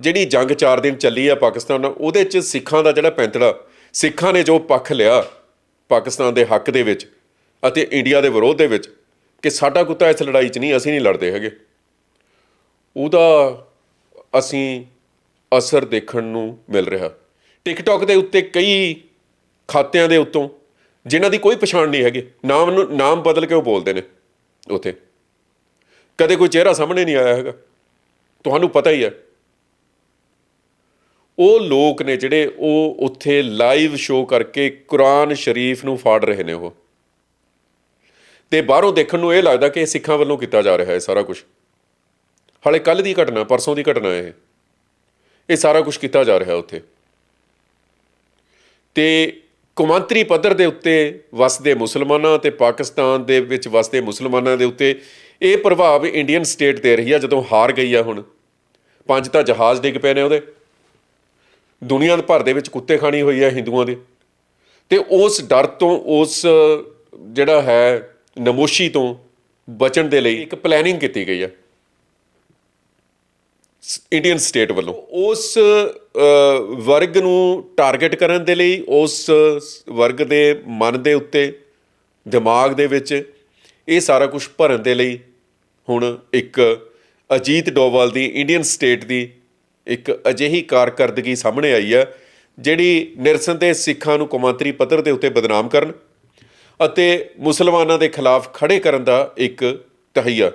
ਜਿਹੜੀ ਜੰਗ 4 ਦਿਨ ਚੱਲੀ ਆ ਪਾਕਿਸਤਾਨ ਨਾਲ, ਉਹਦੇ 'ਚ ਸਿੱਖਾਂ ਦਾ ਜਿਹੜਾ ਪੈਂਤੜਾ, ਸਿੱਖਾਂ ਨੇ ਜੋ ਪੱਖ ਲਿਆ ਪਾਕਿਸਤਾਨ ਦੇ ਹੱਕ ਦੇ ਵਿੱਚ ਅਤੇ ਇੰਡੀਆ ਦੇ ਵਿਰੋਧ ਦੇ ਵਿੱਚ ਕਿ ਸਾਡਾ ਕੁੱਤਾ ਇਸ ਲੜਾਈ 'ਚ ਨਹੀਂ, ਅਸੀਂ ਨਹੀਂ ਲੜਦੇ ਹੈਗੇ। ਉਹਦਾ ਅਸੀਂ ਅਸਰ ਦੇਖਣ ਨੂੰ ਮਿਲ ਰਿਹਾ। ਟਿਕਟੌਕ ਦੇ ਉੱਤੇ ਕਈ ਖਾਤਿਆਂ ਦੇ ਉੱਤੋਂ ਜਿਨ੍ਹਾਂ ਦੀ ਕੋਈ ਪਛਾਣ ਨਹੀਂ ਹੈਗੀ, ਨਾਮ ਨੂੰ, ਨਾਮ ਬਦਲ ਕੇ ਉਹ ਬੋਲਦੇ ਨੇ ਉੱਥੇ। ਕਦੇ ਕੋਈ ਚਿਹਰਾ ਸਾਹਮਣੇ ਨਹੀਂ ਆਇਆ ਹੈਗਾ। ਤੁਹਾਨੂੰ ਪਤਾ ਹੀ ਹੈ ਉਹ ਲੋਕ ਨੇ ਜਿਹੜੇ ਉਹ ਉੱਥੇ ਲਾਈਵ ਸ਼ੋਅ ਕਰਕੇ ਕੁਰਾਨ ਸ਼ਰੀਫ ਨੂੰ ਫਾੜ ਰਹੇ ਨੇ ਉਹ। ਤੇ ਬਾਹਰੋਂ ਦੇਖਣ ਨੂੰ ਇਹ ਲੱਗਦਾ ਕਿ ਇਹ ਸਿੱਖਾਂ ਵੱਲੋਂ ਕੀਤਾ ਜਾ ਰਿਹਾ ਹੈ ਸਾਰਾ ਕੁਝ ਹਾਲੇ ਕੱਲ ਦੀ ਘਟਨਾ, ਪਰਸੋਂ ਦੀ ਘਟਨਾ ਇਹ। ਇਹ ਸਾਰਾ ਕੁਝ ਕੀਤਾ ਜਾ ਰਿਹਾ ਉੱਥੇ। ਤੇ ਕੌਮਾਂਤਰੀ ਪੱਧਰ ਦੇ ਉੱਤੇ ਵਸਦੇ ਮੁਸਲਮਾਨਾਂ ਤੇ ਪਾਕਿਸਤਾਨ ਦੇ ਵਿੱਚ ਵਸਦੇ ਮੁਸਲਮਾਨਾਂ ਦੇ ਉੱਤੇ ਇਹ ਪ੍ਰਭਾਵ ਇੰਡੀਅਨ ਸਟੇਟ ਦੇ ਰਹੀ ਆ, ਜਦੋਂ ਹਾਰ ਗਈ ਆ ਹੁਣ। ਪੰਜ ਤਾਂ ਜਹਾਜ਼ ਡਿੱਗ ਪਏ ਨੇ ਉਹਦੇ। ਦੁਨੀਆ ਭਰ ਦੇ ਵਿੱਚ ਕੁੱਤੇ ਖਾਣੀ ਹੋਈ ਹੈ ਹਿੰਦੂਆਂ ਦੇ। ਤੇ ਉਸ ਡਰ ਤੋਂ, ਉਸ ਜਿਹੜਾ ਹੈ ਨਮੋਸ਼ੀ ਤੋਂ ਬਚਣ ਦੇ ਲਈ ਇੱਕ ਪਲੈਨਿੰਗ ਕੀਤੀ ਗਈ ਹੈ। ਇੰਡੀਅਨ ਸਟੇਟ ਵੱਲੋਂ। ਉਸ ਵਰਗ ਨੂੰ ਟਾਰਗੇਟ ਕਰਨ ਦੇ ਲਈ, ਉਸ ਵਰਗ ਦੇ ਮਨ ਦੇ ਉੱਤੇ, ਦਿਮਾਗ ਦੇ ਵਿੱਚ ਇਹ ਸਾਰਾ ਕੁਝ ਭਰਨ ਦੇ ਲਈ ਹੁਣ ਇੱਕ ਅਜੀਤ ਡੋਵਾਲ ਦੀ ਇੰਡੀਅਨ ਸਟੇਟ ਦੀ ਇੱਕ ਅਜਿਹੀ ਕਾਰਕਰਦਗੀ ਸਾਹਮਣੇ ਆਈ ਹੈ, ਜਿਹੜੀ ਨਿਰਸੰਦੇਹ ਸਿੱਖਾਂ ਨੂੰ ਕੌਮਾਂਤਰੀ ਪੱਧਰ ਦੇ ਉੱਤੇ ਬਦਨਾਮ ਕਰਨ ਅਤੇ ਮੁਸਲਮਾਨਾਂ ਦੇ ਖਿਲਾਫ ਖੜੇ ਕਰਨ ਦਾ ਇੱਕ ਤਹਈਆ।